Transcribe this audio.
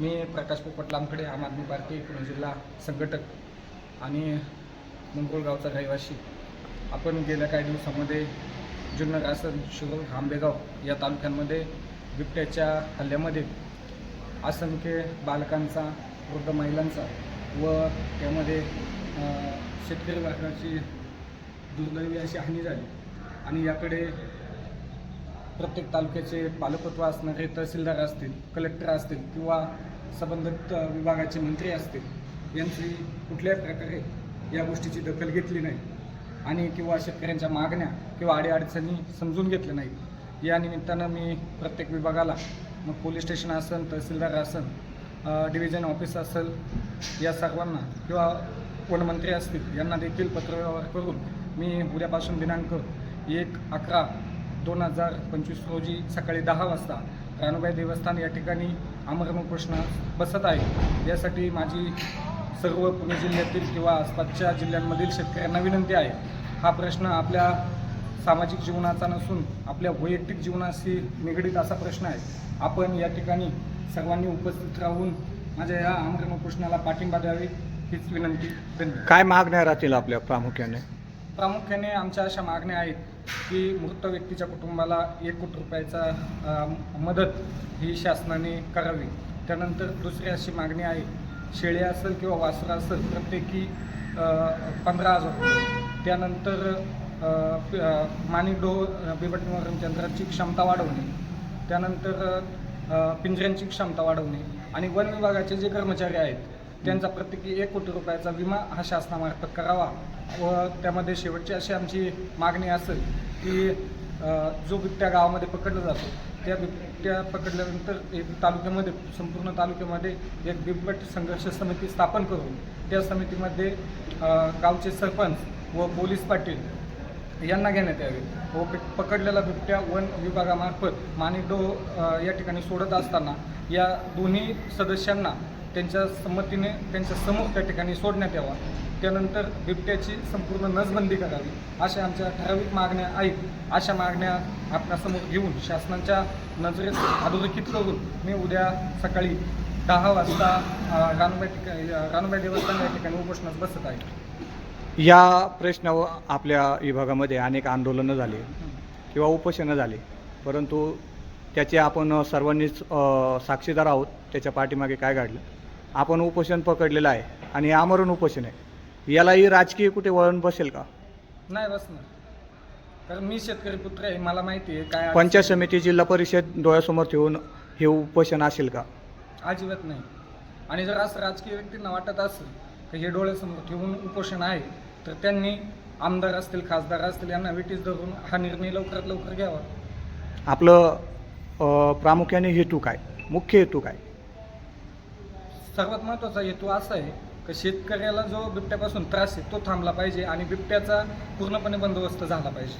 मी प्रकाश पोपटलांकडे आम आदमी पार्टी पुणे जिल्हा संघटक आणि मंगरुळगावचा रहिवासी. आपण गेल्या काही दिवसामध्ये जुन्नर आसन शिरूर आंबेगाव या तालुक्यांमध्ये बिबट्याच्या हल्ल्यामध्ये असंख्य बालकांचा वृद्ध महिलांचा व त्यामध्ये शेतकरी वर्गाची दुर्दैवी अशी हानी झाली. आणि याकडे प्रत्येक तालुक्याचे पालकत्व असणारे तहसीलदार असतील कलेक्टर असतील किंवा संबंधित विभागाचे मंत्री असतील यांची कुठल्याही प्रकारे या गोष्टीची दखल घेतली नाही आणि किंवा शेतकऱ्यांच्या मागण्या किंवा अडीअडचणी समजून घेतल्या नाहीत. या निमित्तानं मी प्रत्येक विभागाला मग पोलीस स्टेशन असेल तहसीलदार असेल डिव्हिजन ऑफिस असेल या सर्वांना किंवा वनमंत्री असतील यांना देखील पत्रव्यवहार करून मी उद्यापासून दिनांक एक अकरा दोन हजार पंचवीस रोजी सकाळी दहा वाजता रानुबाई देवस्थान या ठिकाणी आमरण उपोषणास बसत आहे. यासाठी माझी सर्व पुणे जिल्ह्यातील किंवा आसपासच्या जिल्ह्यांमधील शेतकऱ्यांना विनंती आहे. हा प्रश्न आपल्या सामाजिक जीवनाचा नसून आपल्या वैयक्तिक जीवनाशी निगडीत असा प्रश्न आहे. आपण या ठिकाणी सर्वांनी उपस्थित राहून माझ्या या आमरण उपोषणाला पाठिंबा द्यावे हीच विनंती. काय मागण्या राहतील आपल्या प्रामुख्याने? प्रामुख्याने आमच्या अशा मागण्या आहेत की मृत व्यक्तीच्या कुटुंबाला एक कोटी रुपयाचा मदत ही शासनाने करावी. त्यानंतर दुसरी अशी मागणी आहे शेळी असेल किंवा वासरं असेल प्रत्येकी पंधरा हजार रुपये. त्यानंतर अ, प- अ, माणिक डो केंद्राची क्षमता वाढवणे. त्यानंतर पिंजऱ्यांची क्षमता वाढवणे. आणि वन विभागाचे जे कर्मचारी आहेत त्यांचा प्रत्येकी एक कोटी रुपयाचा विमा हा शासनामार्फत करावा. व त्यामध्ये शेवटची अशी आमची मागणी असेल की जो बिबट्या गावामध्ये पकडला जातो त्या बिबट्या पकडल्यानंतर एक तालुक्यामध्ये संपूर्ण तालुक्यामध्ये एक बिबट संघर्ष समिती स्थापन करून त्या समितीमध्ये गावचे सरपंच व पोलीस पाटील यांना घेण्यात यावे. व पकडलेला बिबट्या वन विभागामार्फत माणिकडो या ठिकाणी सोडत असताना या दोन्ही सदस्यांना त्यांच्या संमतीने त्यांच्यासमोर त्या ठिकाणी सोडण्यात यावा. त्यानंतर बिबट्याची संपूर्ण नसबंदी करावी अशा आमच्या ठराविक मागण्या आहेत. अशा मागण्या आपणासमोर घेऊन शासनाच्या नजरेस अधोरेखित करून मी उद्या सकाळी दहा वाजता अ, रानुबाई ठिकाणी रानुबाई देवस्थान या ठिकाणी उपोषणास बसत आहे. या प्रश्नावर आपल्या विभागामध्ये अनेक आंदोलनं झाली किंवा उपोषणं झाली. परंतु त्याचे आपण सर्वांनीच साक्षीदार आहोत. त्याच्या पाठीमागे काय घडलं? आपण उपोषण पकडलेलं आहे आणि हे आमरण उपोषण आहे. यालाही राजकीय कुठे वळण बसेल का? नाही बसणार. कारण मी शेतकरी पुत्र आहे मला माहिती आहे काय पंचायत समिती जिल्हा परिषद डोळ्यासमोर ठेवून हे उपोषण असेल का? अजिबात नाही. आणि जर असं राजकीय व्यक्तींना वाटत असेल की हे डोळ्यासमोर ठेवून उपोषण आहे तर त्यांनी आमदार असतील खासदार असतील यांना वेटीस धरून हा निर्णय लवकरात लवकर घ्यावा. आपलं अ, प्रामुख्याने हेतू काय? मुख्य हेतू काय? सर्वात महत्त्वाचा हेतू असा आहे की शेतकऱ्याला जो बिबट्यापासून त्रास आहे तो थांबला पाहिजे आणि बिबट्याचा पूर्णपणे बंदोबस्त झाला पाहिजे.